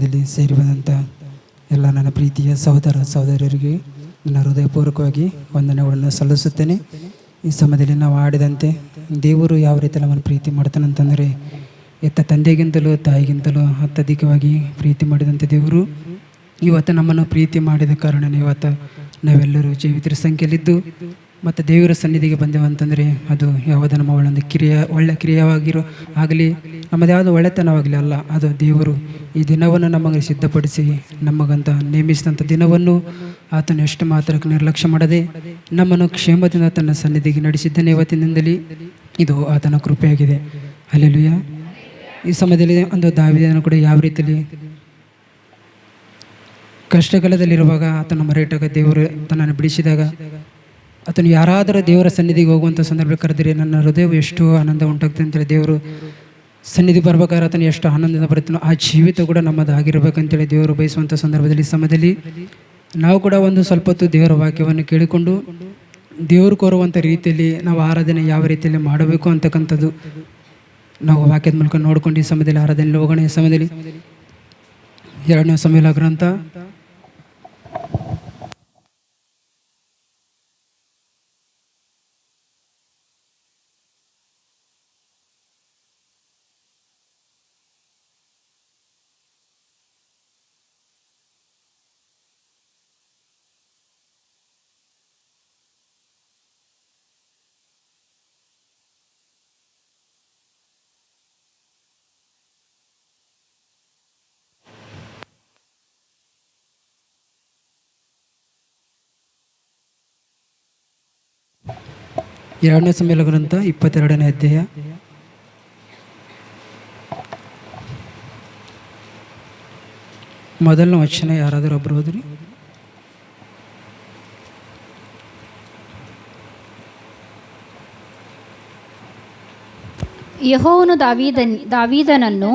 ಕಾರ್ಯಕ್ರಮದಲ್ಲಿ ಸೇರಿ ಬಂದಂಥ ಎಲ್ಲ ನನ್ನ ಪ್ರೀತಿಯ ಸಹೋದರ ಸಹೋದರರಿಗೆ ನನ್ನ ಹೃದಯಪೂರ್ವಕವಾಗಿ ವಂದನೆಗಳನ್ನು ಸಲ್ಲಿಸುತ್ತೇನೆ. ಈ ಸಮಯದಲ್ಲಿ ನಾವು ಆಡಿದಂತೆ ದೇವರು ಯಾವ ರೀತಿ ನಮ್ಮನ್ನು ಪ್ರೀತಿ ಮಾಡ್ತಾನಂತಂದರೆ ಎತ್ತ ತಂದೆಗಿಂತಲೂ ತಾಯಿಗಿಂತಲೂ ಅತ್ಯಧಿಕವಾಗಿ ಪ್ರೀತಿ ಮಾಡಿದಂಥ ದೇವರು ಇವತ್ತು ನಮ್ಮನ್ನು ಪ್ರೀತಿ ಮಾಡಿದ ಕಾರಣ ಇವತ್ತು ನಾವೆಲ್ಲರೂ ಜೀವಿತರ ಸಂಖ್ಯೆಯಲ್ಲಿದ್ದು ಮತ್ತು ದೇವರ ಸನ್ನಿಧಿಗೆ ಬಂದೆವು ಅಂತಂದರೆ ಅದು ಯಾವುದೇ ನಮ್ಮ ಒಳ್ಳೊಂದು ಕ್ರಿಯೆ, ಒಳ್ಳೆ ಕ್ರಿಯೆವಾಗಿರೋ ಆಗಲಿ, ನಮ್ಮದು ಯಾವುದು ಒಳ್ಳೆತನವಾಗಲಿ ಅಲ್ಲ, ಅದು ದೇವರು ಈ ದಿನವನ್ನು ನಮಗೆ ಸಿದ್ಧಪಡಿಸಿ, ನಮಗಂತ ನೇಮಿಸಿದಂಥ ದಿನವನ್ನು ಆತನು ಎಷ್ಟು ಮಾತ್ರಕ್ಕೆ ನಿರ್ಲಕ್ಷ್ಯ ಮಾಡದೆ ನಮ್ಮನ್ನು ಕ್ಷೇಮದಿಂದ ತನ್ನ ಸನ್ನಿಧಿಗೆ ನಡೆಸಿದ್ದಾನೆ ಇವತ್ತಿನಿಂದಲೇ. ಇದು ಆತನ ಕೃಪೆಯಾಗಿದೆ. ಅಲ್ಲೆಲುಯ್ಯ ಈ ಸಮಯದಲ್ಲಿ ಒಂದು ದಾವಿದನು ಕೂಡ ಯಾವ ರೀತಿಯಲ್ಲಿ ಕಷ್ಟಕಾಲದಲ್ಲಿರುವಾಗ ಆತನ ಮರೆಯಿಟ್ಟಾಗ ದೇವರು ತನ್ನನ್ನು ಬಿಡಿಸಿದಾಗ ಆತನು ಯಾರಾದರೂ ದೇವರ ಸನ್ನಿಧಿಗೆ ಹೋಗುವಂಥ ಸಂದರ್ಭ ಕರೆದಿರಿ, ನನ್ನ ಹೃದಯವು ಎಷ್ಟು ಆನಂದ ಉಂಟಾಗ್ತದೆ ಅಂತೇಳಿ ದೇವರು ಸನ್ನಿಧಿ ಬರ್ಬೇಕಾದ್ರೆ ಆತನು ಎಷ್ಟು ಆನಂದದಿಂದ ಬರ್ತಾನೋ ಆ ಜೀವಿತ ಕೂಡ ನಮ್ಮದಾಗಿರ್ಬೇಕಂತೇಳಿ ದೇವರು ಬಯಸುವಂಥ ಸಂದರ್ಭದಲ್ಲಿ, ಸಮಯದಲ್ಲಿ ನಾವು ಕೂಡ ಒಂದು ಸ್ವಲ್ಪ ಹೊತ್ತು ದೇವರ ವಾಕ್ಯವನ್ನು ಕೇಳಿಕೊಂಡು ದೇವರು ಕೋರುವಂಥ ರೀತಿಯಲ್ಲಿ ನಾವು ಆರಾಧನೆ ಯಾವ ರೀತಿಯಲ್ಲಿ ಮಾಡಬೇಕು ಅಂತಕ್ಕಂಥದ್ದು ನಾವು ವಾಕ್ಯದ ಮೂಲಕ ನೋಡ್ಕೊಂಡು ಈ ಸಮಯದಲ್ಲಿ ಆರಾಧನೆಯಲ್ಲಿ ಹೋಗೋಣ. ಈ ಸಮಯದಲ್ಲಿ ಎರಡನೇ ಸಮಯ ಗ್ರಂಥ ಎರಡನೇ ಸಮ್ಮೇಳ ಗ್ರಂಥ ಇಪ್ಪತ್ತೆರಡನೇ ಅಧ್ಯಾಯ. ಮೊದಲನೇ ವಚನ ಯಾರಾದರೂ ಒಬ್ಬರು ಹೋದ್ರಿ? ಯಹೋವನು ದಾವೀದನ್ ದಾವೀದನನ್ನು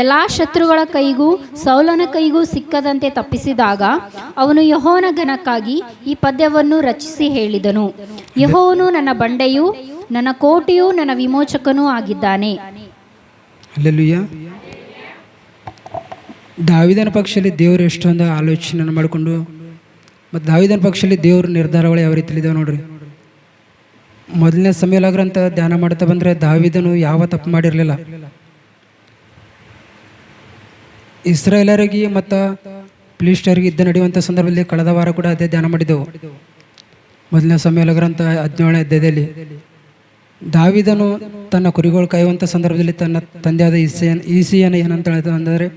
ಎಲ್ಲಾ ಶತ್ರುಗಳ ಕೈಗೂ ಸೌಲನ ಕೈಗೂ ಸಿಕ್ಕದಂತೆ ತಪ್ಪಿಸಿದಾಗ ಅವನು ಯಹೋವನ ಘನಕ್ಕಾಗಿ ಈ ಪದ್ಯವನ್ನು ರಚಿಸಿ ಹೇಳಿದನು. ಯಹೋವನು ನನ್ನ ಬಂಡೆಯು ನನ್ನ ಕೋಟೆಯು ನನ್ನ ವಿಮೋಚಕನೂ ಆಗಿದ್ದಾನೆ. ದಾವಿದನ ಪಕ್ಷದಲ್ಲಿ ದೇವರು ಎಷ್ಟೊಂದು ಆಲೋಚನೆ ಮಾಡಿಕೊಂಡು ಮತ್ತು ದಾವಿದನ ಪಕ್ಷದಲ್ಲಿ ದೇವ್ರ ನಿರ್ಧಾರಗಳು ಯಾವ ರೀತಿಯಲ್ಲಿ ಇದಾವೆ ನೋಡ್ರಿ. ಮೊದಲನೇ ಸಮಯಲಾಗ್ರಂತ ಧ್ಯಾನ ಮಾಡ್ತಾ ಬಂದರೆ ದಾವಿದನು ಯಾವ ತಪ್ಪು ಮಾಡಿರಲಿಲ್ಲ. ಇಸ್ರಾಯೇಲರಿಗೆ ಮತ್ತು ಪ್ಲೀಸ್ಟರಿಗೆ ಯುದ್ಧ ನಡೆಯುವಂಥ ಸಂದರ್ಭದಲ್ಲಿ ಕಳೆದ ವಾರ ಕೂಡ ಅದೇ ಧ್ಯಾನ ಮಾಡಿದ್ದೆವು ಮೊದಲನೇ ಸಮಯ ಗ್ರಂಥ ಹದಿನೇಳನೇ ಅಧ್ಯಾಯದಲ್ಲಿ, ದಾವಿದನು ತನ್ನ ಕುರಿಗಳು ಕಾಯುವಂಥ ಸಂದರ್ಭದಲ್ಲಿ ತನ್ನ ತಂದೆಯಾದ ಈಸಿಯನ್ ಈಸಿಯನ್ನು ಏನಂತ ಹೇಳಿದ ಅಂದರೆ,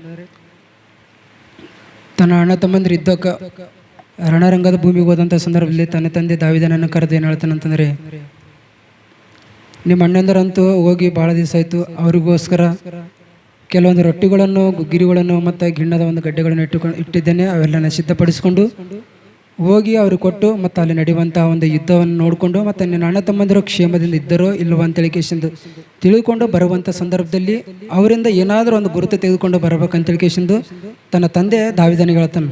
ತನ್ನ ಅಣ್ಣ ತಮ್ಮಂದ್ರೆ ಇದ್ದಕ್ಕ ರಣರಂಗದ ಭೂಮಿಗೆ ಹೋದಂಥ ಸಂದರ್ಭದಲ್ಲಿ ತನ್ನ ತಂದೆ ದಾವಿದನನ್ನು ಕರೆದು ಏನು ಹೇಳ್ತಾನೆ ಅಂತಂದರೆ, ನಿಮ್ಮ ಅಣ್ಣಂದರಂತೂ ಹೋಗಿ ಭಾಳ ದಿವಸ ಆಯಿತು, ಅವರಿಗೋಸ್ಕರ ಕೆಲವೊಂದು ರೊಟ್ಟಿಗಳನ್ನು ಗಿರಿಗಳನ್ನು ಮತ್ತು ಗಿಣ್ಣದ ಒಂದು ಗಡ್ಡೆಗಳನ್ನು ಇಟ್ಟುಕೊಂಡು ಇಟ್ಟಿದ್ದೇನೆ. ಅವೆಲ್ಲನ ಸಿದ್ಧಪಡಿಸಿಕೊಂಡು ಹೋಗಿ ಅವರು ಕೊಟ್ಟು ಮತ್ತು ಅಲ್ಲಿ ನಡೆಯುವಂತಹ ಒಂದು ಯುದ್ಧವನ್ನು ನೋಡಿಕೊಂಡು ಮತ್ತು ನಿನ್ನ ಅಣ್ಣ ತಮ್ಮಂದಿರು ಕ್ಷೇಮದಿಂದ ಇದ್ದರೋ ಇಲ್ಲವೋ ಅಂತೇಳಿ ಕೇಸಿಂದು ತಿಳಿದುಕೊಂಡು ಬರುವಂಥ ಸಂದರ್ಭದಲ್ಲಿ ಅವರಿಂದ ಏನಾದರೂ ಒಂದು ಗುರುತು ತೆಗೆದುಕೊಂಡು ಬರಬೇಕಂತೇಳಿ ಕೇಸಿಂದು ತನ್ನ ತಂದೆ ದಾವಿದನಿಗೆ ಹೇಳ್ತಾನೆ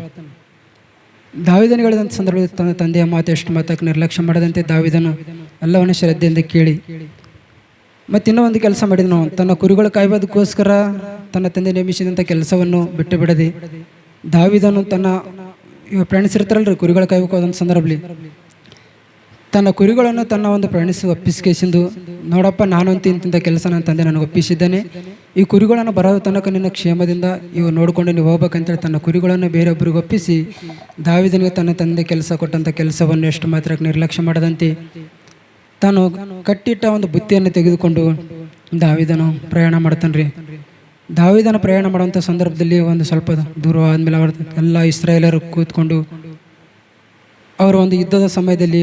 ದಾವಿದನಿಗೆ ಹೇಳಿದಂಥ ಸಂದರ್ಭದಲ್ಲಿ ತನ್ನ ತಂದೆಯ ಮಾತು ಎಷ್ಟು ಮಾತಕ್ಕೆ ನಿರ್ಲಕ್ಷ್ಯ ಮಾಡದಂತೆ ದಾವಿದನು ಎಲ್ಲವನ್ನು ಶ್ರದ್ಧೆಯಿಂದ ಕೇಳಿ ಮತ್ತು ಇನ್ನೂ ಒಂದು ಕೆಲಸ ಮಾಡಿದನು ತನ್ನ ಕುರಿಗಳು ಕಾಯ್ಬೋದಕ್ಕೋಸ್ಕರ ತನ್ನ ತಂದೆ ನೇಮಿಸಿದಂಥ ಕೆಲಸವನ್ನು ಬಿಟ್ಟು ಬಿಡದೆ, ದಾವಿದನು ತನ್ನ ಫ್ರೆಂಡ್ಸ್ ಇರ್ತಾರಲ್ರಿ ಕುರಿಗಳು ಕಾಯ್ಬೇಕು ಅದೊಂದು ಸಂದರ್ಭದಲ್ಲಿ. ತನ್ನ ಕುರಿಗಳನ್ನು ತನ್ನ ಒಂದು ಫ್ರೆಂಡ್ಸ್ ಒಪ್ಪಿಸ್ಕೇಸಿಂದು ನೋಡಪ್ಪ ನಾನಂತ ಇಂತಿಂಥ ಕೆಲಸ ನನ್ನ ತಂದೆ ನನಗೆ ಒಪ್ಪಿಸಿದ್ದಾನೆ. ಈ ಕುರಿಗಳನ್ನು ಬರೋ ತನಕ ನಿನ್ನ ಕ್ಷೇಮದಿಂದ ಇವು ನೋಡಿಕೊಂಡು ನೀವು ಹೋಗ್ಬೇಕಂತೇಳಿ ತನ್ನ ಕುರಿಗಳನ್ನು ಬೇರೊಬ್ಬರಿಗೆ ಒಪ್ಪಿಸಿ, ದಾವಿದನಿಗೆ ತನ್ನ ತಂದೆ ಕೆಲಸ ಕೊಟ್ಟಂಥ ಕೆಲಸವನ್ನು ಎಷ್ಟು ಮಾತ್ರಕ್ಕೆ ನಿರ್ಲಕ್ಷ್ಯ ಮಾಡದಂತೆ ತಾನು ಕಟ್ಟಿಟ್ಟ ಒಂದು ಬುತ್ತಿಯನ್ನು ತೆಗೆದುಕೊಂಡು ದಾವಿದನು ಪ್ರಯಾಣ ಮಾಡ್ತಾನೆ ರೀ ದಾವಿದನ ಪ್ರಯಾಣ ಮಾಡುವಂಥ ಸಂದರ್ಭದಲ್ಲಿ ಒಂದು ಸ್ವಲ್ಪ ದೂರ ಆದಮೇಲೆ ಅವ್ರ ಎಲ್ಲ ಇಸ್ರಾಯೇಲರು ಕೂತ್ಕೊಂಡು ಅವರು ಒಂದು ಯುದ್ಧದ ಸಮಯದಲ್ಲಿ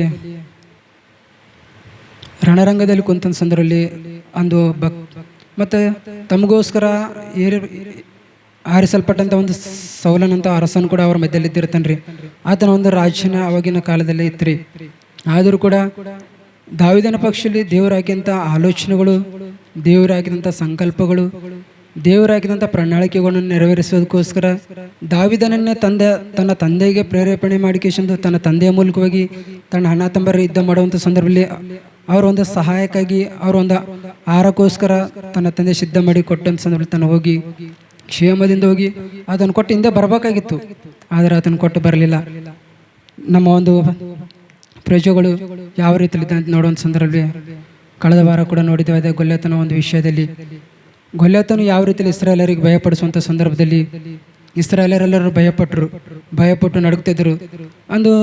ರಣರಂಗದಲ್ಲಿ ಕುಂತ ಸಂದರ್ಭದಲ್ಲಿ ಒಂದು ಭಕ್ ಮತ್ತು ತಮಗೋಸ್ಕರ ಏರಿ ಆರಿಸಲ್ಪಟ್ಟಂಥ ಒಂದು ಸೌಲನಂತ ಅರಸನು ಕೂಡ ಅವರ ಮಧ್ಯದಲ್ಲಿ ಇದ್ದಿರ್ತಾನೆ ರೀ ಆತನ ಒಂದು ರಾಜ್ಯನ ಅವಾಗಿನ ಕಾಲದಲ್ಲಿ ಇತ್ತು ರೀ ಆದರೂ ಕೂಡ ದಾವಿದನ ಪಕ್ಷದಲ್ಲಿ ದೇವರು ಹಾಕಿದಂಥ ಆಲೋಚನೆಗಳು ದೇವರು ಹಾಕಿದಂಥ ಸಂಕಲ್ಪಗಳು, ದೇವರಾಗಿದ್ದಂಥ ಪ್ರಣಾಳಿಕೆಗಳನ್ನು ನೆರವೇರಿಸೋದಕ್ಕೋಸ್ಕರ ದಾವಿದನನ್ನೇ ತಂದೆ, ತನ್ನ ತಂದೆಗೆ ಪ್ರೇರೇಪಣೆ ಮಾಡಿಕೊಂಡು ತನ್ನ ತಂದೆಯ ಮೂಲಕವಾಗಿ ತನ್ನ ಅಣ್ಣ ತಂಬರ ಯುದ್ಧ ಮಾಡುವಂಥ ಸಂದರ್ಭದಲ್ಲಿ ಅವರ ಒಂದು ಸಹಾಯಕ್ಕಾಗಿ ಅವರ ಒಂದು ಆಹಾರಕ್ಕೋಸ್ಕರ ತನ್ನ ತಂದೆ ಸಿದ್ಧ ಮಾಡಿ ಕೊಟ್ಟಂಥ ಸಂದರ್ಭದಲ್ಲಿ ತನ್ನ ಹೋಗಿ ಕ್ಷೇಮದಿಂದ ಹೋಗಿ ಅದನ್ನು ಕೊಟ್ಟು ಹಿಂದೆ ಬರಬೇಕಾಗಿತ್ತು. ಆದರೆ ಅದನ್ನು ಕೊಟ್ಟು ಬರಲಿಲ್ಲ. ನಮ್ಮ ಒಂದು ಪ್ರಜೆಗಳು ಯಾವ ರೀತಿಯಲ್ಲಿ ಅಂತ ನೋಡುವಂಥ ಸಂದರ್ಭದಲ್ಲಿ ಕಳೆದ ವಾರ ಕೂಡ ನೋಡಿದ್ದೇವೆ ಅದೇ ಗೊಲ್ಲೆತನ ಒಂದು ವಿಷಯದಲ್ಲಿ. ಗೊಲ್ಲೆತನು ಯಾವ ರೀತಿಯಲ್ಲಿ ಇಸ್ರಾಯೇಲರಿಗೆ ಭಯಪಡಿಸುವಂಥ ಸಂದರ್ಭದಲ್ಲಿ ಇಸ್ರಾಯೇಲರೆಲ್ಲರೂ ಭಯಪಟ್ಟರು, ಭಯಪಟ್ಟು ನಡುಗ್ತಿದ್ದರು. ಅಂದು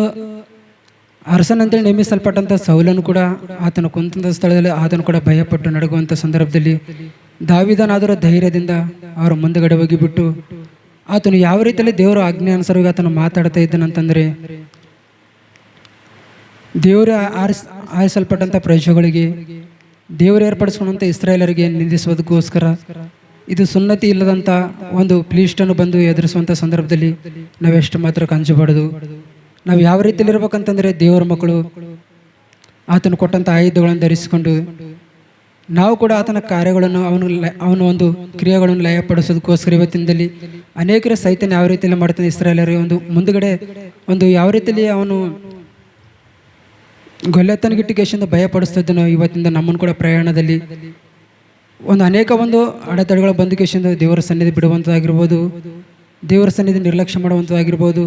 ಅರಸನಂತೇಳಿ ನೇಮಿಸಲ್ಪಟ್ಟಂಥ ಸೌಲನು ಕೂಡ ಆತನ ಕುಂತಂಥ ಸ್ಥಳದಲ್ಲಿ ಆತನು ಕೂಡ ಭಯಪಟ್ಟು ನಡುಗುವಂಥ ಸಂದರ್ಭದಲ್ಲಿ ದಾವಿದನಾದರೂ ಧೈರ್ಯದಿಂದ ಅವರ ಮುಂದುಗಡೆ ಹೋಗಿಬಿಟ್ಟು ಆತನು ಯಾವ ರೀತಿಯಲ್ಲಿ ದೇವರ ಆಜ್ಞಾನುಸಾರವಾಗಿ ಆತನು ಮಾತಾಡ್ತಾ ಇದ್ದನಂತಂದರೆ ದೇವರ ಆರಿಸ್ ಆರಿಸಲ್ಪಟ್ಟಂಥ ಪ್ರದೇಶಗಳಿಗೆ ದೇವರು ಏರ್ಪಡಿಸ್ಕೊಂಡಂಥ ಇಸ್ರಾಯೇಲರಿಗೆ ನಿಂದಿಸುವುದಕ್ಕೋಸ್ಕರ ಇದು ಸುನ್ನತಿ ಇಲ್ಲದಂಥ ಒಂದು ಪ್ಲೀಸ್ಟನ್ನು ಬಂದು ಎದುರಿಸುವಂಥ ಸಂದರ್ಭದಲ್ಲಿ ನಾವೆಷ್ಟು ಮಾತ್ರ ಕಂಜಬಾರ್ದು ನಾವು ಯಾವ ರೀತಿಯಲ್ಲಿ ಇರ್ಬೇಕಂತಂದರೆ ದೇವರ ಮಕ್ಕಳು ಆತನು ಕೊಟ್ಟಂಥ ಆಯುಧಗಳನ್ನು ಧರಿಸಿಕೊಂಡು ನಾವು ಕೂಡ ಆತನ ಕಾರ್ಯಗಳನ್ನು ಅವನು ಅವನ ಒಂದು ಕ್ರಿಯೆಗಳನ್ನು ಲಯಪಡಿಸೋದಕ್ಕೋಸ್ಕರ ಇವತ್ತಿನದಲ್ಲಿ ಅನೇಕರ ಸೈತನ್ಯ ಯಾವ ರೀತಿಯಲ್ಲಿ ಮಾಡ್ತಾನೆ ಇಸ್ರಾಯೇಲರಿಗೆ ಒಂದು ಮುಂದುಗಡೆ ಒಂದು ಯಾವ ರೀತಿಯಲ್ಲಿ ಅವನು ಗೊಲ್ಲೆತನಗಿಟ್ಟಿಗೆಶಿಂದ ಭಯಪಡಿಸ್ತಿದ್ದನು. ಇವತ್ತಿಂದ ನಮ್ಮನ್ನು ಕೂಡ ಪ್ರಯಾಣದಲ್ಲಿ ಒಂದು ಅನೇಕ ಒಂದು ಅಡೆತಡೆಗಳ ಬಂದುಕೇಶಿಂದ ದೇವರ ಸನ್ನಿಧಿ ಬಿಡುವಂಥದ್ದಾಗಿರ್ಬೋದು ದೇವರ ಸನ್ನಿಧಿ ನಿರ್ಲಕ್ಷ್ಯ ಮಾಡುವಂಥದ್ದಾಗಿರ್ಬೋದು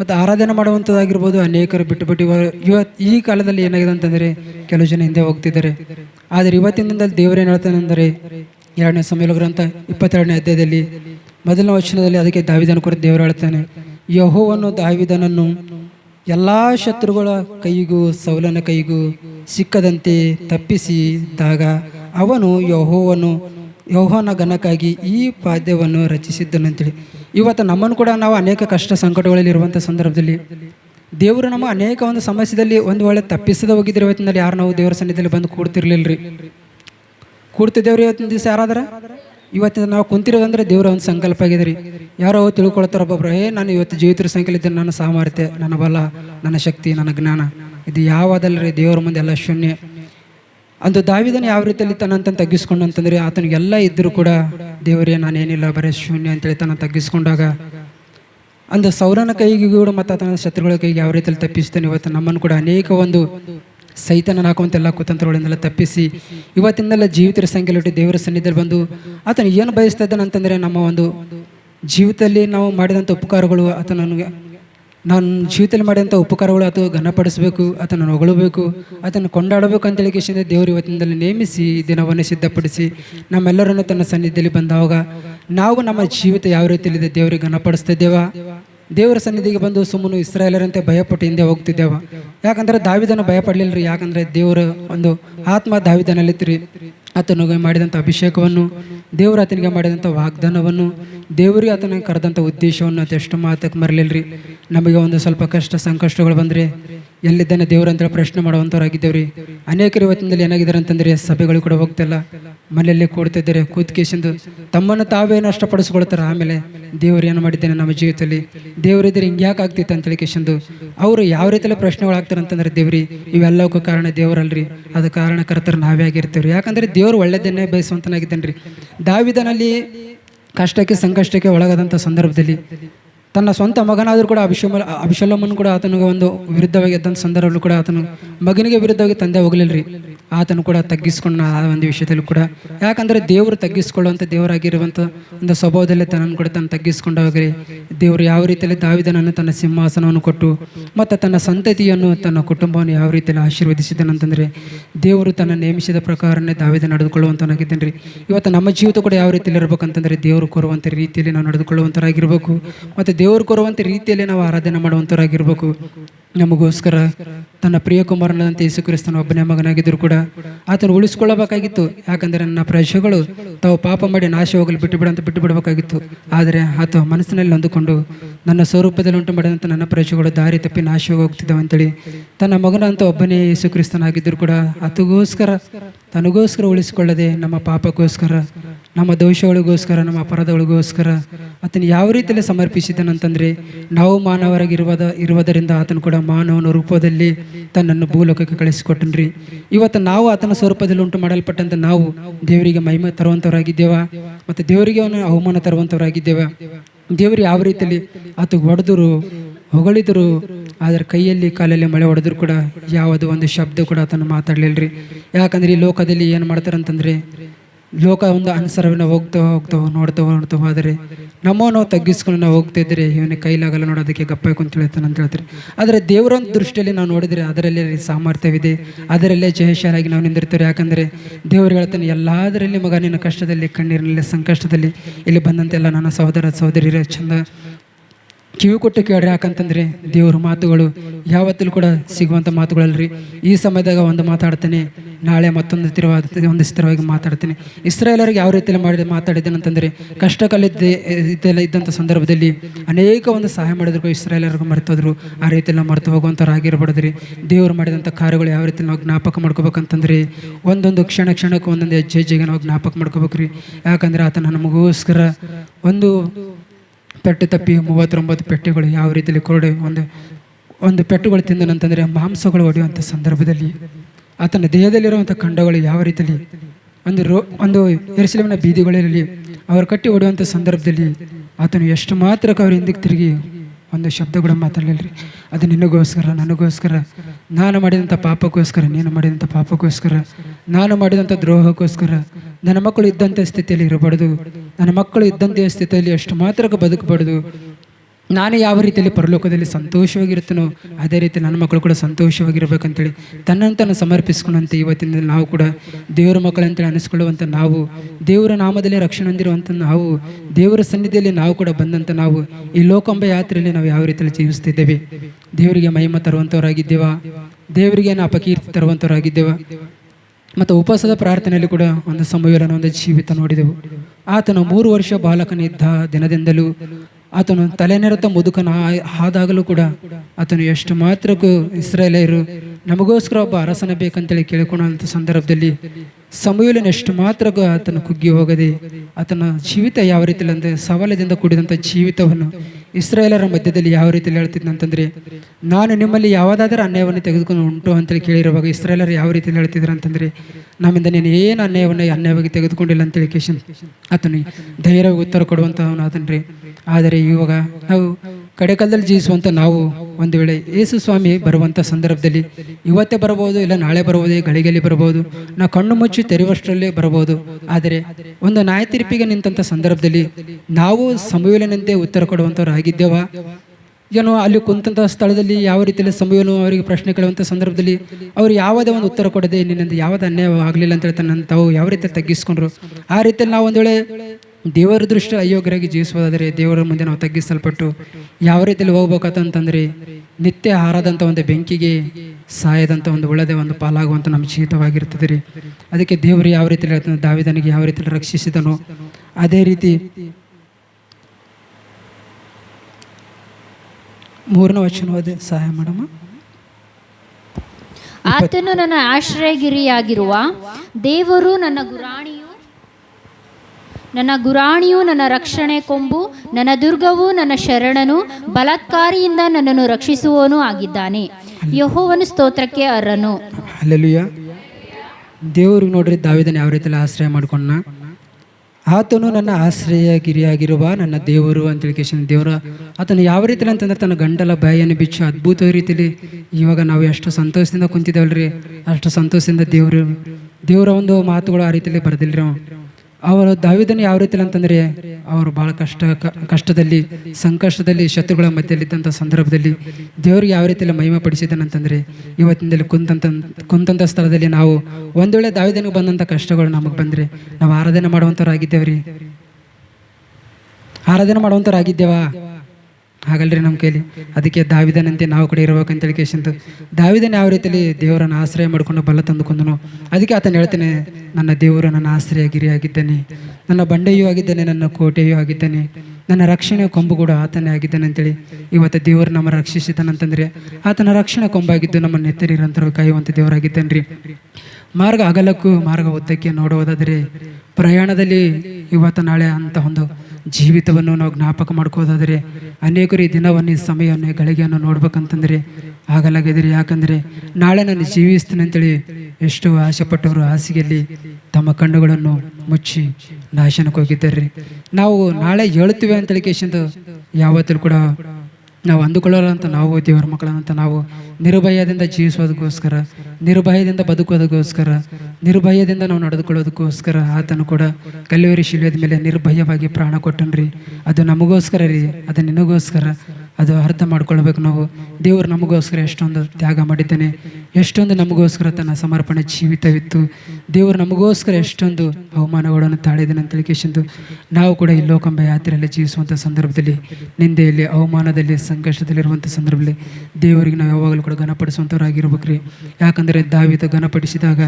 ಮತ್ತು ಆರಾಧನೆ ಮಾಡುವಂಥದ್ದಾಗಿರ್ಬೋದು ಅನೇಕರು ಬಿಟ್ಟು ಬಿಟ್ಟು ಇವತ್ತು ಈ ಕಾಲದಲ್ಲಿ ಏನಾಗಿದೆ ಅಂತಂದರೆ ಕೆಲವು ಜನ ಹಿಂದೆ ಹೋಗ್ತಿದ್ದಾರೆ. ಆದರೆ ಇವತ್ತಿನಿಂದ ದೇವರೇನು ಹೇಳ್ತಾನೆ ಅಂದರೆ ಎರಡನೇ ಸಮಯಲ ಗ್ರಂಥ ಇಪ್ಪತ್ತೆರಡನೇ ಅಧ್ಯಾಯದಲ್ಲಿ ಮೊದಲನೇ ವಚನದಲ್ಲಿ ಅದಕ್ಕೆ ದಾವಿದನ ಕುರಿತು ದೇವರು ಹೇಳ್ತಾನೆ ಯಹೋವನ್ನು ದಾವಿದನನ್ನು ಎಲ್ಲ ಶತ್ರುಗಳ ಕೈಗೂ, ಸೌಲನ ಕೈಗೂ ಸಿಕ್ಕದಂತೆ ತಪ್ಪಿಸಿದಾಗ ಅವನು ಯಹೋವನು, ಯಹೋವನ ಘನಕ್ಕಾಗಿ ಈ ಪಾದ್ಯವನ್ನು ರಚಿಸಿದ್ದನಂತೇಳಿ ಇವತ್ತು ನಮ್ಮನ್ನು ಕೂಡ ನಾವು ಅನೇಕ ಕಷ್ಟ ಸಂಕಟಗಳಲ್ಲಿ ಇರುವಂಥ ಸಂದರ್ಭದಲ್ಲಿ, ದೇವರು ನಮ್ಮ ಅನೇಕ ಒಂದು ಸಮಸ್ಯೆದಲ್ಲಿ ಒಂದು ವೇಳೆ ತಪ್ಪಿಸದ ಹೋಗಿದ್ರೆ ಇವತ್ತಿನಲ್ಲಿ ಯಾರು ನಾವು ದೇವರ ಸನ್ನಿಧಿಯಲ್ಲಿ ಬಂದು ಕೂಡ್ತಿರ್ಲಿಲ್ಲ ರೀ ಕೂಡ್ತಿದ್ದೇವ್ರಿ ಇವತ್ತಿನ ದಿವಸ ಯಾರಾದ್ರ? ಇವತ್ತಿನ ನಾವು ಕುಂತಿರೋದಂದ್ರೆ ದೇವರ ಒಂದು ಸಂಕಲ್ಪ ಆಗಿದೆ ರೀ. ಯಾರೋ ತಿಳ್ಕೊಳ್ತಾರ ಒಬ್ಬೊಬ್ರು, ಏ, ನಾನು ಇವತ್ತು ಜೀವಿತರ ಇದ್ದೇನೆ, ನನ್ನ ಸಾಮರ್ಥ್ಯ, ನನ್ನ ಬಲ, ನನ್ನ ಶಕ್ತಿ, ನನ್ನ ಜ್ಞಾನ, ಇದು ಯಾವದಲ್ರಿ ದೇವರ ಮುಂದೆ ಎಲ್ಲ ಶೂನ್ಯ. ಅಂದು ದಾವಿದನ ಯಾವ ರೀತಿಯಲ್ಲಿ ತನ್ನಂತ ತಗ್ಗಿಸ್ಕೊಂಡು ಅಂತಂದ್ರೆ ಆತನಿಗೆಲ್ಲ ಇದ್ದರೂ ಕೂಡ, ದೇವರೇ, ನಾನೇನಿಲ್ಲ, ಬರೀ ಶೂನ್ಯ ಅಂತೇಳಿ ತನ್ನ ತಗ್ಗಿಸ್ಕೊಂಡಾಗ, ಅಂದು ಸೌರನ ಕೈಗೆ ಕೂಡ ಮತ್ತು ಆತನ ಶತ್ರುಗಳ ಕೈಗೆ ಯಾವ ರೀತಿಯಲ್ಲಿ ತಪ್ಪಿಸ್ತಾನೆ ಇವತ್ತು ನಮ್ಮನ್ನು ಕೂಡ ಅನೇಕ ಒಂದು ಸೈತನ ಹಾಕುವಂಥ ಎಲ್ಲ ಕುತಂತ್ರಗಳಿಂದೆಲ್ಲ ತಪ್ಪಿಸಿ ಇವತ್ತಿಂದೆಲ್ಲ ಜೀವಿತರ ಸಂಖ್ಯೆಲಿಟ್ಟು ದೇವರ ಸನ್ನಿಧಿಯಲ್ಲಿ ಬಂದು ಆತನು ಏನು ಬಯಸ್ತಾ ಇದ್ದಾನೆ ಅಂತಂದರೆ ನಮ್ಮ ಒಂದು ಜೀವಿತದಲ್ಲಿ ನಾವು ಮಾಡಿದಂಥ ಉಪಕಾರಗಳು ಆತ ನನಗೆ, ನಾನು ಜೀವಿತದಲ್ಲಿ ಮಾಡಿದಂಥ ಉಪಕಾರಗಳು ಆತ ಘನಪಡಿಸಬೇಕು, ಆತನನ್ನು ಹೊಗಳಬೇಕು ಆತನ ಕೊಂಡಾಡಬೇಕು ಅಂತೇಳಿ ಕೇಶಿಂದ ದೇವರು ಇವತ್ತಿನಿಂದಲೇ ನೇಮಿಸಿ ದಿನವನ್ನು ಸಿದ್ಧಪಡಿಸಿ ನಮ್ಮೆಲ್ಲರನ್ನು ತನ್ನ ಸನ್ನಿಧಿಯಲ್ಲಿ ಬಂದಾಗ ನಾವು ನಮ್ಮ ಜೀವಿತ ಯಾವ ರೀತಿಯಲ್ಲಿದೆ ದೇವರಿಗೆ ಘನಪಡಿಸ್ತಾ ಇದ್ದೇವಾ? ದೇವರ ಸನ್ನಿಧಿಗೆ ಬಂದು ಸುಮ್ಮನೆ ಇಸ್ರಾಯೇಲರಂತೆ ಭಯಪಟ್ಟು ಹಿಂದೆ ಹೋಗ್ತಿದ್ದೇವ. ಯಾಕಂದ್ರೆ ದಾವಿದನ ಭಯಪಡಲಿಲ್ಲ ರೀ ಯಾಕಂದ್ರೆ ದೇವರ ಒಂದು ಆತ್ಮ ದಾವಿದನಲ್ಲಿತ್ತು ಆತನಿಗೆ ಮಾಡಿದಂಥ ಅಭಿಷೇಕವನ್ನು, ದೇವರು ಆತನಿಗೆ ಮಾಡಿದಂಥ ವಾಗ್ದಾನವನ್ನು ದೇವರಿಗೆ ಆತನಿಗೆ ಕರೆದಂಥ ಉದ್ದೇಶವನ್ನು, ಅದೆಷ್ಟು ಮಾತಕ್ಕೆ ರೀ ನಮಗೆ ಒಂದು ಸ್ವಲ್ಪ ಕಷ್ಟ, ಸಂಕಷ್ಟಗಳು ಬಂದರೆ ಎಲ್ಲಿದ್ದಾನೆ ದೇವ್ರು ಅಂತೇಳಿ ಪ್ರಶ್ನೆ ಮಾಡುವಂಥವ್ರಾಗಿದ್ದೇವ್ರಿ. ಅನೇಕರು ಇವತ್ತಿನಲ್ಲಿ ಏನಾಗಿದ್ದಾರೆ ಅಂತಂದ್ರೆ ಸಭೆಗಳು ಕೂಡ ಹೋಗ್ತಿಲ್ಲ. ಮನೆಯಲ್ಲಿ ಕೂಡ್ತಿದ್ದಾರೆ, ಕೂತ್ಕೇಶಿಂದು ತಮ್ಮನ್ನು ತಾವೇ ನಷ್ಟಪಡಿಸ್ಕೊಳ್ತಾರೆ. ಆಮೇಲೆ ದೇವರು ಏನು ಮಾಡಿದ್ದಾನೆ ನಮ್ಮ ಜೀವಿತದಲ್ಲಿ? ದೇವರಿದ್ರೆ ಹಿಂಗೆ ಯಾಕೆ ಆಗ್ತಿತ್ತು ಅಂತೇಳಿ ಕೇಶಂದು, ಅವರು ಯಾವ ರೀತಿಯಲ್ಲಿ ಪ್ರಶ್ನೆಗಳು ಆಗ್ತಾರೆ ಅಂತಂದ್ರೆ ದೇವ್ರಿ, ಇವೆಲ್ಲಕ್ಕೂ ಕಾರಣ ದೇವರಲ್ರಿ. ಅದು ಕಾರಣಕರ್ತರು ನಾವೇ ಆಗಿರ್ತೀವ್ರಿ. ಯಾಕಂದ್ರೆ ದೇವರು ಒಳ್ಳೆದನ್ನೇ ಬಯಸುವಂತನಾಗಿದ್ದಾನೆ ರೀ ದಾವಿದನಲ್ಲಿ ಕಷ್ಟಕ್ಕೆ ಸಂಕಷ್ಟಕ್ಕೆ ಒಳಗಾದಂಥ ಸಂದರ್ಭದಲ್ಲಿ ತನ್ನ ಸ್ವಂತ ಮಗನಾದರೂ ಕೂಡ ಅಭಿಷಮ, ಅಭಿಷಲಮನ್ ಕೂಡ ಆತನಿಗೆ ಒಂದು ವಿರುದ್ಧವಾಗಿ ಎದ್ದಂಥ ಸಂದರ್ಭದಲ್ಲೂ ಕೂಡ ಆತನು ಮಗನಿಗೆ ವಿರುದ್ಧವಾಗಿ ತಂದೆ ಹೋಗಲಿಲ್ಲ ರೀ ಆತನು ಕೂಡ ತಗ್ಗಿಸ್ಕೊಂಡ ಆ ಒಂದು ವಿಷಯದಲ್ಲಿ ಕೂಡ. ಯಾಕಂದರೆ ದೇವರು ತಗ್ಗಿಸ್ಕೊಳ್ಳುವಂಥ ದೇವರಾಗಿರುವಂಥ ಒಂದು ಸ್ವಭಾವದಲ್ಲಿ ತನ್ನನ್ನು ಕೂಡ ತನ್ನ ತಗ್ಗಿಸ್ಕೊಂಡಾಗ್ರಿ ದೇವರು ಯಾವ ರೀತಿಯಲ್ಲಿ ದಾವಿದನನ್ನು ತನ್ನ ಸಿಂಹಾಸನವನ್ನು ಕೊಟ್ಟು ಮತ್ತು ತನ್ನ ಸಂತತಿಯನ್ನು ತನ್ನ ಕುಟುಂಬವನ್ನು ಯಾವ ರೀತಿಯಲ್ಲಿ ಆಶೀರ್ವದಿಸಿದನಂತಂದರೆ ದೇವರು ತನ್ನ ನೇಮಿಸಿದ ಪ್ರಕಾರನೇ ದಾವಿದ ನಡೆದುಕೊಳ್ಳುವಂಥನಾಗಿದ್ದೇನೆ ರೀ. ಇವತ್ತು ನಮ್ಮ ಜೀವಿತ ಕೂಡ ಯಾವ ರೀತಿಯಲ್ಲಿ ಇರಬೇಕಂತಂದರೆ ದೇವರು ಕೋರುವಂಥ ರೀತಿಯಲ್ಲಿ ನಾವು ನಡೆದುಕೊಳ್ಳುವಂಥರಾಗಿರಬೇಕು ಮತ್ತು ದೇವರು ಕೋರುವಂಥ ರೀತಿಯಲ್ಲಿ ನಾವು ಆರಾಧನೆ ಮಾಡುವಂಥವರಾಗಿರ್ಬೇಕು ನಮಗೋಸ್ಕರ ತನ್ನ ಪ್ರಿಯ ಕುಮಾರನಂತೆ ಯೇಸು ಕ್ರಿಸ್ತನ ಒಬ್ಬನೇ ಮಗನಾಗಿದ್ದರೂ ಕೂಡ ಆತನು ಉಳಿಸ್ಕೊಳ್ಳಬೇಕಾಗಿತ್ತು. ಯಾಕಂದರೆ ನನ್ನ ಪ್ರಜೆಗಳು ತಾವು ಪಾಪ ಮಾಡಿ ನಾಶ ಹೋಗಲು ಬಿಟ್ಟು ಬಿಡಂತ ಬಿಟ್ಟು ಬಿಡಬೇಕಾಗಿತ್ತು ಆದರೆ ಆತ ಮನಸ್ಸಿನಲ್ಲಿ ಅಂದುಕೊಂಡು ನನ್ನ ಸ್ವರೂಪದಲ್ಲಿ ಉಂಟು ಮಾಡಿದಂಥ ನನ್ನ ಪ್ರಜೆಗಳು ದಾರಿ ತಪ್ಪಿ ನಾಶ ಹೋಗ್ತಿದ್ದಾವೆ ಅಂತೇಳಿ ತನ್ನ ಮಗನಂತ ಒಬ್ಬನೇ ಯೇಸು ಕ್ರಿಸ್ತನಾಗಿದ್ದರೂ ಕೂಡ ಆತಗೋಸ್ಕರ, ತನಗೋಸ್ಕರ ಉಳಿಸಿಕೊಳ್ಳದೆ ನಮ್ಮ ಪಾಪಕ್ಕೋಸ್ಕರ, ನಮ್ಮ ದೋಷಗಳಿಗೋಸ್ಕರ, ನಮ್ಮ ಅಪರಾಧಗಳಿಗೋಸ್ಕರ ಆತನು ಯಾವ ರೀತಿಯಲ್ಲಿ ಸಮರ್ಪಿಸಿದನಂತಂದರೆ ನಾವು ಮಾನವರಾಗಿರುವುದ ಇರುವುದರಿಂದ ಆತನು ಕೂಡ ಮಾನವನ ರೂಪದಲ್ಲಿ ತನ್ನನ್ನು ಭೂಲೋಕಕ್ಕೆ ಕಳಿಸಿಕೊಟ್ಟನ್ರಿ. ಇವತ್ತು ನಾವು ಆತನ ಸ್ವರೂಪದಲ್ಲಿ ಉಂಟು ಮಾಡಲ್ಪಟ್ಟಂತ ನಾವು ದೇವರಿಗೆ ಮಹಿಮೆ ತರುವಂಥವರಾಗಿದ್ದೇವ ಮತ್ತು ದೇವರಿಗೆ ಅವನು ಅವಮಾನ ತರುವಂಥವರಾಗಿದ್ದೇವ ದೇವರು ಯಾವ ರೀತಿಯಲ್ಲಿ ಆತ ಹೊಡೆದರು ಹೊಗಳಿದರು, ಆದರೆ ಕೈಯಲ್ಲಿ ಕಾಲಲ್ಲಿ ಮಳೆ ಹೊಡೆದ್ರು ಕೂಡ ಯಾವುದೋ ಒಂದು ಶಬ್ದ ಕೂಡ ಆತನು ರೀ ಯಾಕಂದ್ರೆ ಈ ಲೋಕದಲ್ಲಿ ಏನು ಮಾಡ್ತಾರಂತಂದ್ರೆ ಲೋಕ ಒಂದು ಅನುಸರವನ್ನು ಹೋಗ್ತಾ ಹೋಗ್ತಾ ನೋಡ್ತಾ ನೋಡ್ತಾ ಹೋದರೆ ನಮ್ಮನ್ನು ನಾವು ತಗ್ಗಿಸ್ಕೊಂಡು ನಾವು ಹೋಗ್ತಾ ಇದ್ರೆ ಇವನಿಗೆ ಕೈಲಾಗಲ್ಲ ನೋಡೋದಕ್ಕೆ ಗಪ್ಪ ಅಂತ ಹೇಳ್ತಾನೆ ಅಂತ ಹೇಳ್ತಾರೆ. ಆದರೆ ದೇವರ ಒಂದು ದೃಷ್ಟಿಯಲ್ಲಿ ನಾವು ನೋಡಿದರೆ ಅದರಲ್ಲಿ ಸಾಮರ್ಥ್ಯವಿದೆ. ಅದರಲ್ಲೇ ಜಯಶಾಲಾಗಿ ನಾವು ನಿಂದಿರ್ತೇವೆ ಯಾಕಂದರೆ ದೇವರು ಹೇಳ್ತಾನೆ, ಎಲ್ಲದರಲ್ಲಿ ಮಗ ನಿನ್ನ ಕಷ್ಟದಲ್ಲಿ, ಕಣ್ಣೀರಿನಲ್ಲಿ ಸಂಕಷ್ಟದಲ್ಲಿ ಇಲ್ಲಿ ಬಂದಂತೆಲ್ಲ ನನ್ನ ಸಹೋದರ ಸಹೋದರಿಯರ, ಚಂದ ಕಿವಿ ಕೊಟ್ಟು ಕೇಳ್ರಿ, ಯಾಕಂತಂದ್ರೆ ದೇವ್ರ ಮಾತುಗಳು ಯಾವತ್ತೂ ಕೂಡ ಸಿಗುವಂಥ ಮಾತುಗಳಲ್ರಿ. ಈ ಸಮಯದಾಗ ಒಂದು ಮಾತಾಡ್ತೇನೆ, ನಾಳೆ ಮತ್ತೊಂದು ಸ್ಥಿರವಾದ ಒಂದು ಸ್ಥಿರವಾಗಿ ಮಾತಾಡ್ತೇನೆ. ಇಸ್ರಾಯೇಲರಿಗೆ ಯಾವ ರೀತಿಯಲ್ಲಿ ಮಾಡಿದ ಮಾತಾಡಿದ್ದೇನೆ ಅಂತಂದ್ರೆ, ಕಷ್ಟಕಲ್ಲಿದ್ದ ಇದೆಲ್ಲ ಇದ್ದಂಥ ಸಂದರ್ಭದಲ್ಲಿ ಅನೇಕ ಒಂದು ಸಹಾಯ ಮಾಡಿದ್ರು, ಇಸ್ರಾಯೇಲರಿಗೂ ಮರೆತೋದ್ರು. ಆ ರೀತಿಯಲ್ಲಿ ಮರೆತು ಹೋಗುವಂಥವ್ರು ರೀ ದೇವರು ಮಾಡಿದಂಥ ಕಾರ್ಯಗಳು ಯಾವ ರೀತಿ ನಾವು ಜ್ಞಾಪಕ ಮಾಡ್ಕೋಬೇಕಂತಂದ್ರೆ, ಒಂದೊಂದು ಕ್ಷಣ ಕ್ಷಣಕ್ಕೆ ಒಂದೊಂದು ಹೆಜ್ಜೆ ಹೆಜ್ಜೆಗೆ ನಾವು ಜ್ಞಾಪಕ ಮಾಡ್ಕೋಬೇಕ್ರಿ. ಯಾಕಂದ್ರೆ ಆತ ನಮಗೋಸ್ಕರ ಒಂದು ಪೆಟ್ಟು ತಪ್ಪಿ ಮೂವತ್ತೊಂಬತ್ತು ಪೆಟ್ಟುಗಳು ಯಾವ ರೀತಿಯಲ್ಲಿ ಕೊರಡೆ ಒಂದು ಒಂದು ಪೆಟ್ಟುಗಳು ತಿಂದನಂತಂದರೆ ಮಾಂಸಗಳು ಹೊಡೆಯುವಂಥ ಸಂದರ್ಭದಲ್ಲಿ ಆತನ ದೇಹದಲ್ಲಿರುವಂಥ ಖಂಡಗಳು ಯಾವ ರೀತಿಯಲ್ಲಿ ಒಂದು ರೋ, ಒಂದು ಎರುಸಲೇಮಿನ ಬೀದಿಗಳಲ್ಲಿ ಅವರು ಕಟ್ಟಿ ಹೊಡೆಯುವಂಥ ಸಂದರ್ಭದಲ್ಲಿ ಆತನು ಎಷ್ಟು ಮಾತ್ರಕ್ಕೆ ಅವ್ರ ಹಿಂದಕ್ಕೆ ತಿರುಗಿ ಒಂದು ಶಬ್ದ ಕೂಡ ರೀ ಅದು ನಿನಗೋಸ್ಕರ, ನನಗೋಸ್ಕರ, ನಾನು ಮಾಡಿದಂಥ ಪಾಪಕ್ಕೋಸ್ಕರ, ನೀನು ಮಾಡಿದಂಥ ಪಾಪಕ್ಕೋಸ್ಕರ, ನಾನು ಮಾಡಿದಂಥ ದ್ರೋಹಕ್ಕೋಸ್ಕರ ನನ್ನ ಮಕ್ಕಳು ಇದ್ದಂಥ ಸ್ಥಿತಿಯಲ್ಲಿ ಇರಬಾರ್ದು. ನನ್ನ ಮಕ್ಕಳು ಇದ್ದಂಥ ಸ್ಥಿತಿಯಲ್ಲಿ ಅಷ್ಟು ಮಾತ್ರಕ್ಕೆ ಬದುಕಬಾರ್ದು. ನಾನು ಯಾವ ರೀತಿಯಲ್ಲಿ ಪರಲೋಕದಲ್ಲಿ ಸಂತೋಷವಾಗಿರುತ್ತನೋ ಅದೇ ರೀತಿ ನನ್ನ ಮಕ್ಕಳು ಕೂಡ ಸಂತೋಷವಾಗಿರ್ಬೇಕಂತೇಳಿ ತನ್ನನ್ನು ತಾನು ಸಮರ್ಪಿಸ್ಕೊಂಡಂತೆ ಇವತ್ತಿನ ನಾವು ಕೂಡ ದೇವರ ಮಕ್ಕಳಂತೇಳಿ ಅನಿಸ್ಕೊಳ್ಳುವಂಥ ನಾವು, ದೇವರ ನಾಮದಲ್ಲಿ ರಕ್ಷಣೆ ಹೊಂದಿರುವಂಥ ನಾವು, ದೇವರ ಸನ್ನಿಧಿಯಲ್ಲಿ ನಾವು ಕೂಡ ಬಂದಂಥ ನಾವು ಈ ಲೋಕಂಬ ಯಾತ್ರೆಯಲ್ಲಿ ನಾವು ಯಾವ ರೀತಿಯಲ್ಲಿ ಜೀವಿಸ್ತಿದ್ದೇವೆ? ದೇವರಿಗೆ ಮಹಿಮ ತರುವಂಥವರಾಗಿದ್ದೇವಾ? ದೇವರಿಗೆ ನಾವು ಅಪಕೀರ್ತಿ ತರುವಂಥವರಾಗಿದ್ದೇವಾ? ಮತ್ತು ಉಪವಾಸದ ಪ್ರಾರ್ಥನೆಯಲ್ಲಿ ಕೂಡ ಒಂದು ಸಮಯವನ್ನು, ಒಂದು ಜೀವಿತ ನೋಡಿದೆವು. ಆತನು ಮೂರು ವರ್ಷ ಬಾಲಕನಿದ್ದ ದಿನದಿಂದಲೂ ಆತನು ತಲೆನೆರೆತ ಮುದುಕನ ಆದಾಗಲೂ ಕೂಡ ಆತನು ಎಷ್ಟು ಮಾತ್ರಕ್ಕೂ ಇಸ್ರಾಯೇಲರು ನಮಗೋಸ್ಕರ ಒಬ್ಬ ಅರಸನ ಬೇಕಂತೇಳಿ ಕೇಳಿಕೊಳ್ಳುವಂಥ ಸಂದರ್ಭದಲ್ಲಿ ಸಮಯಲನ್ನು ಎಷ್ಟು ಮಾತ್ರಕ್ಕೂ ಆತನು ಕುಗ್ಗಿ ಹೋಗದೆ ಆತನ ಜೀವಿತ ಯಾವ ರೀತಿಯಲ್ಲಿ ಅಂದರೆ ಸವಾಲದಿಂದ ಕೂಡಿದಂಥ ಜೀವಿತವನ್ನು ಇಸ್ರಾಯೇಲರ ಮಧ್ಯದಲ್ಲಿ ಯಾವ ರೀತಿಯಲ್ಲಿ ಹೇಳ್ತಿದ್ನಂತಂದ್ರೆ ನಾನು ನಿಮ್ಮಲ್ಲಿ ಯಾವುದಾದ್ರೂ ಅನ್ಯಾಯವನ್ನು ತೆಗೆದುಕೊಂಡು ಉಂಟು ಅಂತೇಳಿ ಕೇಳಿರುವಾಗ ಇಸ್ರಾಯೇಲರು ಯಾವ ರೀತಿಯಲ್ಲಿ ಹೇಳ್ತಿದ್ರು ಅಂತಂದ್ರೆ, ನಮ್ಮಿಂದ ನೀನು ಏನು ಅನ್ಯಾಯವನ್ನು ಅನ್ಯಾಯವಾಗಿ ತೆಗೆದುಕೊಂಡಿಲ್ಲ ಅಂತೇಳಿ ಕೇಶನ್. ಆತನಿಗೆ ಧೈರ್ಯವಾಗಿ ಉತ್ತರ ಕೊಡುವಂಥವನು ಆತನ್ರಿ ಆದರೆ ಇವಾಗ ನಾವು ಕಡೆಕಾಲದಲ್ಲಿ ಜೀವಿಸುವಂಥ ನಾವು ಒಂದು ವೇಳೆ ಯೇಸು ಸ್ವಾಮಿ ಬರುವಂಥ ಸಂದರ್ಭದಲ್ಲಿ ಇವತ್ತೇ ಬರಬಹುದು ಇಲ್ಲ ನಾಳೆ ಬರಬಹುದು ಗಳಿಗೆಯಲ್ಲಿ ಬರಬಹುದು ನಾವು ಕಣ್ಣು ಮುಚ್ಚಿ ತೆರೆಯುವಷ್ಟರಲ್ಲಿ ಬರಬಹುದು ಆದರೆ ಒಂದು ನಾಯ ತೀರ್ಪಿಗೆ ನಿಂತಹ ಸಂದರ್ಭದಲ್ಲಿ ನಾವು ಸಮಯಲಿನಂತೆ ಉತ್ತರ ಕೊಡುವಂಥವ್ರು ಆಗಿದ್ದೇವಾ ಏನೋ ಅಲ್ಲಿ ಕುಂತಂಥ ಸ್ಥಳದಲ್ಲಿ ಯಾವ ರೀತಿಯಲ್ಲಿ ಸಮಯವನ್ನು ಅವರಿಗೆ ಪ್ರಶ್ನೆ ಕೇಳುವಂಥ ಸಂದರ್ಭದಲ್ಲಿ ಅವರು ಯಾವುದೇ ಒಂದು ಉತ್ತರ ಕೊಡದೆ ನಿನ್ನಿಂದ ಯಾವುದೇ ಅನ್ಯಾಯ ಆಗಲಿಲ್ಲ ಅಂತ ನನ್ನ ತಾವು ಯಾವ ರೀತಿ ತಗ್ಗಿಸ್ಕೊಂಡ್ರು? ಆ ರೀತಿಯಲ್ಲಿ ನಾವು ಒಂದು ವೇಳೆ ದೇವರ ದೃಷ್ಟಿ ಅಯೋಗ್ಯರಾಗಿ ಜೀವಿಸುವುದಾದರೆ ದೇವರ ಮುಂದೆ ನಾವು ತಗ್ಗಿಸಲ್ಪಟ್ಟು ಯಾವ ರೀತಿಯಲ್ಲಿ ಹೋಗ್ಬೇಕಂತಂದ್ರೆ ನಿತ್ಯ ಹಾರದಂಥ ಒಂದು ಬೆಂಕಿಗೆ ಸಾಯದಂಥ ಒಂದು ಒಳ್ಳೆದೇ ಒಂದು ಪಾಲಾಗುವಂಥ ನಮ್ಮ ಜೀವಿತವಾಗಿರ್ತದೆ ರೀ. ಅದಕ್ಕೆ ದೇವರು ಯಾವ ರೀತಿಯಲ್ಲಿ ದಾವಿದನಿಗೆ ಯಾವ ರೀತಿಯಲ್ಲಿ ರಕ್ಷಿಸಿದನೋ ಅದೇ ರೀತಿ ಮೂರನೇ ವಚನ ಓದಿ, ಸಹಾಯ ಮಾಡಮ್ಮ. ಆತನು ನನ್ನ ಆಶ್ರಯಗಿರಿಯಾಗಿರುವ ದೇವರು ನನ್ನ ಗುರಾಣಿಯು ನನ್ನ ಗುರಾಣಿಯು ನನ್ನ ರಕ್ಷಣೆ ಕೊಂಬು, ನನ್ನ ದುರ್ಗವು ನನ್ನ ಶರಣನು, ಬಲತ್ಕಾರಿಯಿಂದ ನನ್ನನ್ನು ರಕ್ಷಿಸುವವನು ಆಗಿದ್ದಾನೆ. ಯಹೋವನು ಸ್ತೋತ್ರಕ್ಕೆ ಅರ್ಹನು. ಅಲ್ಲೆಲುಯ್ಯ ದೇವ್ರಿಗೆ ನೋಡ್ರಿ ದಾವಿದನ ಯಾವ ರೀತಿಯಲ್ಲಿ ಆಶ್ರಯ ಮಾಡ್ಕೊಂಡ. ಆತನು ನನ್ನ ಆಶ್ರಯ ಗಿರಿಯಾಗಿರುವ ನನ್ನ ದೇವರು ಅಂತೇಳಿ ಕೇಶನ್ ದೇವರ, ಆತನು ಯಾವ ರೀತಿಯಲ್ಲಿ ಅಂತಂದ್ರೆ ತನ್ನ ಗಂಡಲ ಬಾಯನ್ನು ಬಿಚ್ಚು ಅದ್ಭುತ ರೀತಿಯಲ್ಲಿ ಇವಾಗ ನಾವು ಎಷ್ಟು ಸಂತೋಷದಿಂದ ಕುಂತಿದ್ದೇವಲ್ರಿ. ಅಷ್ಟು ಸಂತೋಷದಿಂದ ದೇವರು, ದೇವರ ಒಂದು ಮಾತುಗಳು ಆ ರೀತಿಯಲ್ಲಿ ಬರ್ದಿಲ್ರಿ ಅವ. ಅವರು ದಾವಿದನ ಯಾವ ರೀತಿಲಿ ಅಂತಂದ್ರೆ ಅವರು ಬಹಳ ಕಷ್ಟ ಕಷ್ಟದಲ್ಲಿ, ಸಂಕಷ್ಟದಲ್ಲಿ, ಶತ್ರುಗಳ ಮಧ್ಯದಲ್ಲಿದ್ದಂಥ ಸಂದರ್ಭದಲ್ಲಿ ದೇವರು ಯಾವ ರೀತಿಯಲ್ಲಿ ಮಹಿಮೆ ಪಡಿಸಿದ್ದಾನಂತಂದ್ರೆ ಇವತ್ತಿನಲ್ಲಿ ಕುಂತಂತ ಕುಂತಂಥ ಸ್ಥಳದಲ್ಲಿ ನಾವು ಒಂದು ವೇಳೆ ದಾವಿದನಿಗೆ ಬಂದಂಥ ಕಷ್ಟಗಳು ನಮಗೆ ಬಂದ್ರೆ ನಾವು ಆರಾಧನೆ ಮಾಡುವಂಥವ್ರಾಗಿದ್ದೇವ್ರಿ ಆರಾಧನೆ ಮಾಡುವಂಥವ್ರಾಗಿದ್ದೇವಾ ಹಾಗಲ್ರಿ ನಮ್ಮ ಕೈಲಿ. ಅದಕ್ಕೆ ದಾವಿದನಂತೆ ನಾವು ಕೂಡ ಇರ್ಬೇಕಂತೇಳಿ ಕೇಶಂತ ದಾವಿದನ ಯಾವ ರೀತಿಯಲ್ಲಿ ದೇವರನ್ನು ಆಶ್ರಯ ಮಾಡಿಕೊಂಡು ಬಲ ತಂದುಕೊಂಡನು, ಅದಕ್ಕೆ ಆತನು ಹೇಳ್ತಾನೆ, ನನ್ನ ದೇವರು ನನ್ನ ಆಶ್ರಯ ಗಿರಿಯಾಗಿದ್ದಾನೆ ನನ್ನ ಬಂಡೆಯೂ ಆಗಿದ್ದಾನೆ, ನನ್ನ ಕೋಟೆಯೂ ಆಗಿದ್ದಾನೆ. ನನ್ನ ರಕ್ಷಣೆ ಕೊಂಬು ಕೂಡ ಆತನೇ ಆಗಿದ್ದಾನೆ ಅಂತೇಳಿ ಇವತ್ತು ದೇವರು ನಮ್ಮ ರಕ್ಷಿಸಿದ್ದಾನಂತಂದ್ರೆ ಆತನ ರಕ್ಷಣೆ ಕೊಂಬಾಗಿದ್ದು ನಮ್ಮ ನೆತ್ತರಿರಂತರ ಕಾಯುವಂಥ ದೇವರಾಗಿದ್ದಾನ್ರಿ. ಮಾರ್ಗ ಅಗಲಕ್ಕೂ ಮಾರ್ಗ ಉದ್ದಕ್ಕೆ ನೋಡುವುದಾದರೆ, ಪ್ರಯಾಣದಲ್ಲಿ ಇವತ್ತು ನಾಳೆ ಅಂತ ಒಂದು ಜೀವಿತವನ್ನು ನಾವು ಜ್ಞಾಪಕ ಮಾಡ್ಕೋದಾದರೆ ಅನೇಕರು ಈ ದಿನವನ್ನು, ಈ ಸಮಯವನ್ನು ಗಳಿಗೆಯನ್ನು ನೋಡ್ಬೇಕಂತಂದರೆ ಆಗಲಾಗಿದ್ದೀರಿ ಯಾಕಂದರೆ ನಾಳೆ ನಾನು ಜೀವಿಸ್ತೀನಿ ಅಂತೇಳಿ ಎಷ್ಟು ಆಸೆಪಟ್ಟವರು ಹಾಸಿಗೆಯಲ್ಲಿ ತಮ್ಮ ಕಣ್ಣುಗಳನ್ನು ಮುಚ್ಚಿ ನಾಶನಕ್ಕೆ ಹೋಗಿದ್ದಾರೆ ನಾವು ನಾಳೆ ಹೇಳ್ತೀವಿ ಅಂತೇಳಿ ಕೇಶಂದು ಯಾವತ್ತೂ ಕೂಡ ನಾವು ಅಂದುಕೊಳ್ಳೋರಂತ ನಾವು ದೇವರ ಮಕ್ಕಳಂತ ನಾವು ನಿರ್ಭಯದಿಂದ ಜೀವಿಸೋದಕ್ಕೋಸ್ಕರ ನಿರ್ಭಯದಿಂದ ಬದುಕೋದಕ್ಕೋಸ್ಕರ ನಿರ್ಭಯದಿಂದ ನಾವು ನಡೆದುಕೊಳ್ಳೋದಕ್ಕೋಸ್ಕರ ಆತನು ಕೂಡ ಕಲ್ಲೂರಿ ಶಿಲ್ವೆದ ಮೇಲೆ ನಿರ್ಭಯವಾಗಿ ಪ್ರಾಣ ಕೊಟ್ಟನ್ರಿ. ಅದು ನಮಗೋಸ್ಕರ ರೀ, ಅದು ನಿನಗೋಸ್ಕರ. ಅದು ಅರ್ಥ ಮಾಡ್ಕೊಳ್ಬೇಕು ನಾವು. ದೇವರು ನಮಗೋಸ್ಕರ ಎಷ್ಟೊಂದು ತ್ಯಾಗ ಮಾಡಿದ್ದಾನೆ. ಎಷ್ಟೊಂದು ನಮಗೋಸ್ಕರ ತನ್ನ ಸಮರ್ಪಣೆ ಜೀವಿತವಿತ್ತು. ದೇವರು ನಮಗೋಸ್ಕರ ಎಷ್ಟೊಂದು ಅವಮಾನಗಳನ್ನು ತಾಳಿದ್ದಾನೆ ಅಂತ ಹೇಳಿಕೆಂದು ನಾವು ಕೂಡ ಈ ಲೋಕಂಬ ಯಾತ್ರೆಯಲ್ಲಿ ಜೀವಿಸುವಂಥ ಸಂದರ್ಭದಲ್ಲಿ, ನಿಂದೆಯಲ್ಲಿ, ಅವಮಾನದಲ್ಲಿ, ಸಂಕಷ್ಟದಲ್ಲಿರುವಂಥ ಸಂದರ್ಭದಲ್ಲಿ ದೇವರಿಗೆ ನಾವು ಯಾವಾಗಲೂ ಕೂಡ ಘನಪಡಿಸುವಂಥವ್ರಾಗಿರ್ಬೇಕ್ರಿ. ಯಾಕಂದರೆ ದಾವಿದ ಘನಪಡಿಸಿದಾಗ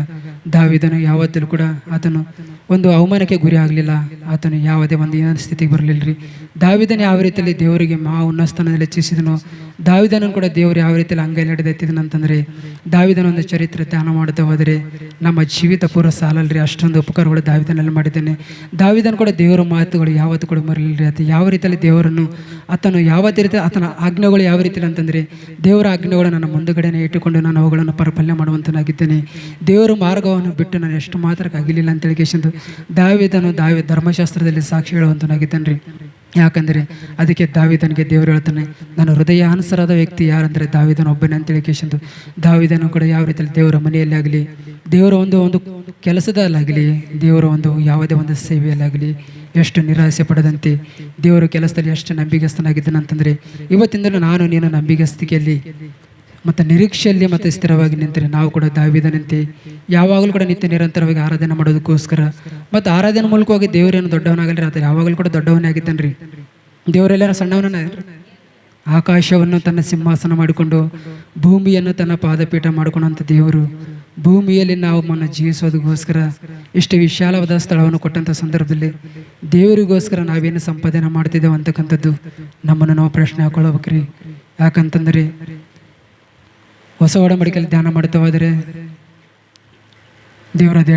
ದಾವಿದನು ಯಾವತ್ತಲೂ ಕೂಡ ಆತನು ಒಂದು ಅವಮಾನಕ್ಕೆ ಗುರಿ ಆಗಲಿಲ್ಲ. ಆತನು ಯಾವುದೇ ಒಂದು ಏನ ಸ್ಥಿತಿಗೆ ಬರಲಿಲ್ಲ ರೀ ದಾವಿದನ ಯಾವ ರೀತಿಯಲ್ಲಿ ದೇವರಿಗೆ ಮಾ ಉನ್ನತ ಸ್ಥಾನದಲ್ಲಿ ಹೆಚ್ಚಿಸಿದನು ದಾವಿದನು ಕೂಡ ದೇವರು ಯಾವ ರೀತಿಯಲ್ಲಿ ಅಂಗೈಲಿ ನಡೆದೈತಿದನು ಅಂತಂದರೆ, ದಾವಿದನ ಒಂದು ಚರಿತ್ರೆ ಧ್ಯಾನ ಮಾಡುತ್ತಾ ಹೋದರೆ, ನಮ್ಮ ಜೀವಿತ ಪೂರ್ವ ಸಾಲಲ್ರಿ, ಅಷ್ಟೊಂದು ಉಪಕಾರಗಳು ದಾವಿದನಲ್ಲಿ ಮಾಡಿದ್ದೇನೆ. ದಾವಿದನ ಕೂಡ ದೇವರ ಮಾತುಗಳು ಯಾವತ್ತು ಕೂಡ ಮರಲಿಲ್ಲ ಆತ ಯಾವ ರೀತಿಯಲ್ಲಿ ದೇವರನ್ನು, ಆತನು ಯಾವ ರೀತಿ ಆತನ ಆಜ್ಞೆಗಳು ಯಾವ ರೀತಿಯಲ್ಲಿ ಅಂತಂದರೆ, ದೇವರ ಆಜ್ಞೆಗಳು ನನ್ನ ಮುಂದುಗಡೆನೆ ಇಟ್ಟುಕೊಂಡು ನಾನು ಅವುಗಳನ್ನು ಪರಪಲ್ಯ ಮಾಡುವಂತನಾಗಿದ್ದೇನೆ. ದೇವರ ಮಾರ್ಗವನ್ನು ಬಿಟ್ಟು ನಾನು ಎಷ್ಟು ಮಾತ್ರಕ್ಕಾಗಿಲಿಲ್ಲ ಅಂತ ಹೇಳಿಕೆಶಂದು ದಾವಿದನು ದಾವಿ ಧರ್ಮಶಾಸ್ತ್ರದಲ್ಲಿ ಸಾಕ್ಷಿ ಹೇಳುವಂತನಾಗಿದ್ದೇನೆ ರೀ ಯಾಕಂದರೆ ಅದಕ್ಕೆ ದಾವಿದನಿಗೆ ದೇವರು ಹೇಳ್ತಾನೆ ನಾನು ಹೃದಯಾನುಸರಾದ ವ್ಯಕ್ತಿ ಯಾರಂದರೆ ದಾವಿದನ ಒಬ್ಬನೇ ಅಂತ ಕೇಶಂದು ದಾವಿದನು ಕೂಡ ಯಾವ ರೀತಿಯಲ್ಲಿ ದೇವರ ಮನೆಯಲ್ಲಿ ಆಗಲಿ, ದೇವರ ಒಂದು ಒಂದು ಕೆಲಸದಲ್ಲಾಗಲಿ, ದೇವರ ಒಂದು ಯಾವುದೇ ಒಂದು ಸೇವೆಯಲ್ಲಾಗಲಿ ಎಷ್ಟು ನಿರಾಸೆ ಪಡೆದಂತೆ ದೇವರ ಕೆಲಸದಲ್ಲಿ ಎಷ್ಟು ನಂಬಿಗಸ್ತನಾಗಿದ್ದಾನೆ ಅಂತಂದರೆ, ಇವತ್ತಿಂದಲೂ ನಾನು ನೀನು ನಂಬಿಗಸ್ತಿಕೆಯಲ್ಲಿ ಮತ್ತು ನಿರೀಕ್ಷೆಯಲ್ಲಿ ಮತ್ತು ಸ್ಥಿರವಾಗಿ ನಿಂತರೆ. ನಾವು ಕೂಡ ದಾವಿದನಂತೆ ಯಾವಾಗಲೂ ಕೂಡ ನಿತ್ಯ ನಿರಂತರವಾಗಿ ಆರಾಧನೆ ಮಾಡೋದಕ್ಕೋಸ್ಕರ ಮತ್ತು ಆರಾಧನೆ ಮೂಲಕವಾಗಿ ದೇವರೇನು ದೊಡ್ಡವನಾಗಲಿ ಆತ ಯಾವಾಗಲೂ ಕೂಡ ದೊಡ್ಡವನೇ ಆಗಿದ್ದಾನೆ ರೀ ದೇವರೆಲ್ಲ ಸಣ್ಣವನ ಆಕಾಶವನ್ನು ತನ್ನ ಸಿಂಹಾಸನ ಮಾಡಿಕೊಂಡು ಭೂಮಿಯನ್ನು ತನ್ನ ಪಾದಪೀಠ ಮಾಡಿಕೊಂಡಂಥ ದೇವರು ಭೂಮಿಯಲ್ಲಿ ನಾವು ಮನ ಜೀವಿಸೋದಕ್ಕೋಸ್ಕರ ಇಷ್ಟು ವಿಶಾಲವಾದ ಸ್ಥಳವನ್ನು ಕೊಟ್ಟಂಥ ಸಂದರ್ಭದಲ್ಲಿ ದೇವರಿಗೋಸ್ಕರ ನಾವೇನು ಸಂಪಾದನೆ ಮಾಡ್ತಿದ್ದೇವೆ ಅಂತಕ್ಕಂಥದ್ದು ನಮ್ಮನ್ನು ನಾವು ಪ್ರಶ್ನೆ ಹಾಕೊಳ್ಳಬೇಕ್ರಿ. ಯಾಕಂತಂದರೆ ಹೊಸ ಒಡಂಬಡಿಕೆಯಲ್ಲಿ ಧ್ಯಾನ ಮಾಡುತ್ತಾ ಹೋದರೆ ದೇವರ